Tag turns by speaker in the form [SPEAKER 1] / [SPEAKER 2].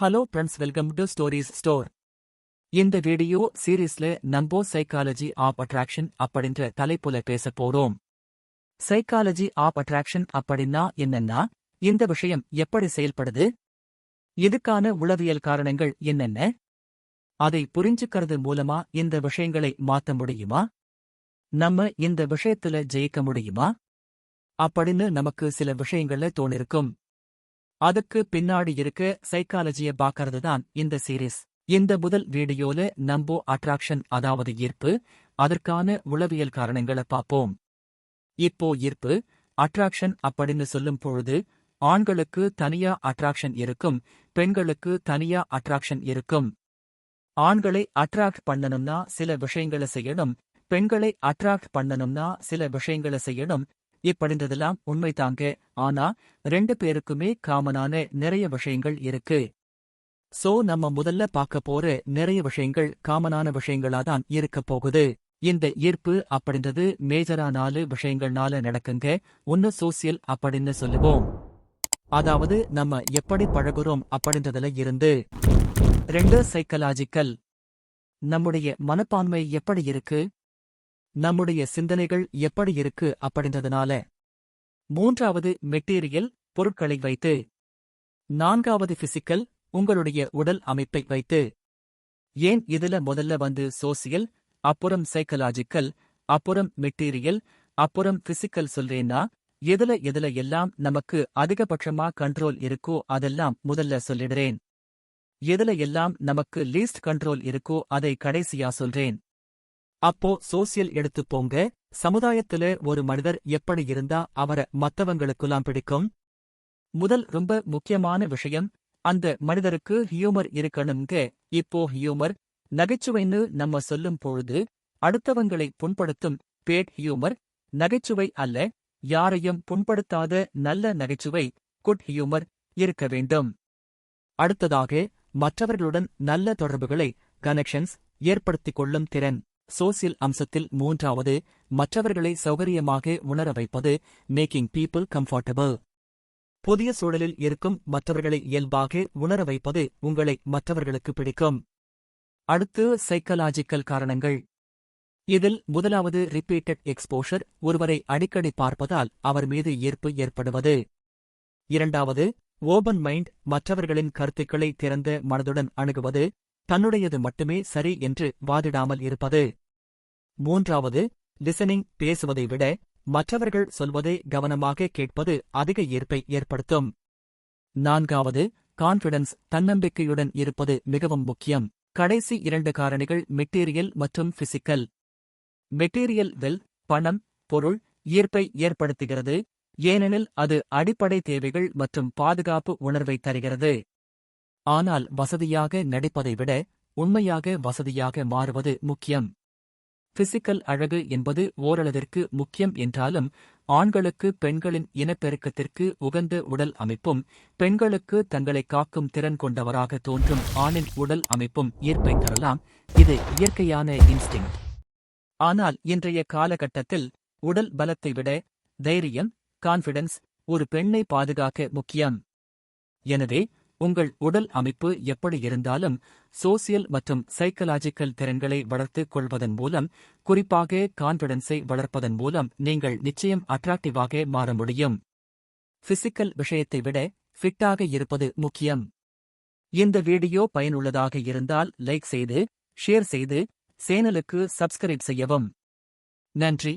[SPEAKER 1] Hello friends welcome to stories store இந்த video சீரீஸ்ல நம்போ சைக்காலஜி ஆஃப் அட்ராக்ஷன் அப்படின்ற தலைப்புல பேச போறோம். சைக்காலஜி ஆஃப் அட்ராக்ஷன் அப்படின்னா என்னன்னா இந்த விஷயம் எப்படி செயல்படுது? இதுக்கான உளவியல் காரணங்கள் என்னென்ன? அதை புரிஞ்சுக்கிறது மூலமா இந்த விஷயங்களை மாத்த முடியுமா? நம்ம இந்த விஷயத்துல ஜெயிக்க முடியுமா? அப்படின்னு நமக்கு சில விஷயங்கள்ல தோணிருக்கும். அதுக்கு பின்னாடி இருக்க சைக்காலஜிய பாக்கறது தான் இந்த சீரீஸ் இந்த முதல் வீடியோல நம்போ அட்ராக்ஷன் அதாவது ஈர்ப்பு அதற்கான உளவியல் காரணங்களை பார்ப்போம். இப்போ ஈர்ப்பு அட்ராக்ஷன் அப்படின்னு சொல்லும் பொழுது ஆண்களுக்கு தனியா அட்ராக்ஷன் இருக்கும் பெண்களுக்கு தனியா அட்ராக்ஷன் இருக்கும். ஆண்களை அட்ராக்ட் பண்ணணும்னா சில விஷயங்களை செய்யணும் பெண்களை அட்ராக்ட் பண்ணணும்னா சில விஷயங்களை செய்யணும் இப்படிந்ததெல்லாம் உண்மைதாங்க ஆனா ரெண்டு பேருக்குமே காமனான நிறைய விஷயங்கள் இருக்கு. சோ நம்ம முதல்ல பார்க்க போற நிறைய விஷயங்கள் காமனான விஷயங்களா தான் இருக்க போகுது. இந்த ஈர்ப்பு அப்படின்றது மேஜரா நாலு விஷயங்கள்னால நடக்குங்க. ஒன்னு சோசியல் அப்படின்னு சொல்லுவோம். அதாவது நம்ம எப்படி பழகுறோம் அப்படின்றதுல இருந்து. ரெண்டு சைக்கலாஜிக்கல் நம்முடைய மனப்பான்மை எப்படி இருக்கு? நம்முடைய சிந்தனைகள் எப்படி இருக்கு அப்படின்றதுனால. மூன்றாவது மெட்டீரியல் பொருட்களை வைத்து. நான்காவது பிசிக்கல் உங்களுடைய உடல் அமைப்பை வைத்து. ஏன் இதுல முதல்ல வந்து சோசியல் அப்புறம் சைக்கலாஜிக்கல் அப்புறம் மெட்டீரியல் அப்புறம் பிசிக்கல் சொல்றேன்னா எதுல எதுல எல்லாம் நமக்கு அதிகபட்சமா கண்ட்ரோல் இருக்கோ அதெல்லாம் முதல்ல சொல்லிடுறேன். எதுல எல்லாம் நமக்கு லீஸ்ட் கண்ட்ரோல் இருக்கோ அதை கடைசியா சொல்றேன். அப்போ சோசியல் எடுத்து போங்க. சமுதாயத்துல ஒரு மனிதர் எப்படி இருந்தா அவரை மத்தவங்களுக்குலாம் பிடிக்கும்? முதல் ரொம்ப முக்கியமான விஷயம் அந்த மனிதருக்கு ஹியூமர் இருக்கணுங்க இப்போ ஹியூமர் நகைச்சுவைன்னு நம்ம சொல்லும் பொழுது அடுத்தவங்களை புண்படுத்தும் பேட் ஹியூமர் நகைச்சுவை அல்ல யாரையும் புண்படுத்தாத நல்ல நகைச்சுவை குட் ஹியூமர் இருக்க வேண்டும். அடுத்ததாக மற்றவர்களுடன் நல்ல தொடர்புகளை கனெக்ஷன்ஸ் ஏற்படுத்திக் கொள்ளும் திறன். சோசியல் அம்சத்தில் மூன்றாவது மற்றவர்களை சௌகரியமாக உணர வைப்பது மேக்கிங் பீப்புள் கம்ஃபர்டபிள். புதிய சூழலில் இருக்கும் மற்றவர்களை இயல்பாக உணர வைப்பது உங்களை மற்றவர்களுக்கு பிடிக்கும். அடுத்து சைக்கலாஜிக்கல் காரணங்கள். இதில் முதலாவது ரிப்பீட்டட் எக்ஸ்போஷர் ஒருவரை அடிக்கடி பார்ப்பதால் அவர் மீது ஈர்ப்பு ஏற்படுவது. இரண்டாவது ஓபன் மைண்ட் மற்றவர்களின் கருத்துக்களை திறந்த மனதுடன் அணுகுவது. தன்னுடையது மட்டுமே சரி என்று வாதிடாமல் இருப்பது. மூன்றாவது லிசனிங் பேசுவதை விட மற்றவர்கள் சொல்வதை கவனமாக கேட்பது அதிக ஈர்ப்பை ஏற்படுத்தும். நான்காவது கான்ஃபிடன்ஸ் தன்னம்பிக்கையுடன் இருப்பது மிகவும் முக்கியம். கடைசி இரண்டு காரணிகள் மெட்டீரியல் மற்றும் பிசிக்கல் மெட்டீரியல் வெல் பணம் பொருள் ஈர்ப்பை ஏற்படுத்துகிறது. ஏனெனில் அது அடிப்படை தேவைகள் மற்றும் பாதுகாப்பு உணர்வை தருகிறது. ஆனால் வசதியாக நடிப்பதை விட உண்மையாக வசதியாக மாறுவது முக்கியம். பிசிக்கல் அழகு என்பது ஓரளவிற்கு முக்கியம் என்றாலும் ஆண்களுக்கு பெண்களின் இனப்பெருக்கத்திற்கு உகந்த உடல் அமைப்பும் பெண்களுக்கு தங்களை காக்கும் திறன் கொண்டவராக தோன்றும் ஆணின் உடல் அமைப்பும் ஈர்ப்பை தரலாம். இது இயற்கையான இன்ஸ்டிங். ஆனால் இன்றைய காலகட்டத்தில் உடல் பலத்தை விட தைரியம் கான்ஃபிடன்ஸ் ஒரு பெண்ணை பாதுகாக்க முக்கியம். எனவே உங்கள் உடல் அமைப்பு எப்படி இருந்தாலும் சோசியல் மற்றும் சைக்கலாஜிக்கல் திறன்களை வளர்த்துக் கொள்வதன் மூலம் குறிப்பாக கான்பிடன்ஸை வளர்ப்பதன் மூலம் நீங்கள் நிச்சயம் அட்ராக்டிவாக மாற முடியும். பிசிக்கல் விஷயத்தை விட ஃபிட்டாக இருப்பது முக்கியம். இந்த வீடியோ பயனுள்ளதாக இருந்தால் லைக் செய்து ஷேர் செய்து சேனலுக்கு சப்ஸ்கிரைப் செய்யவும். நன்றி.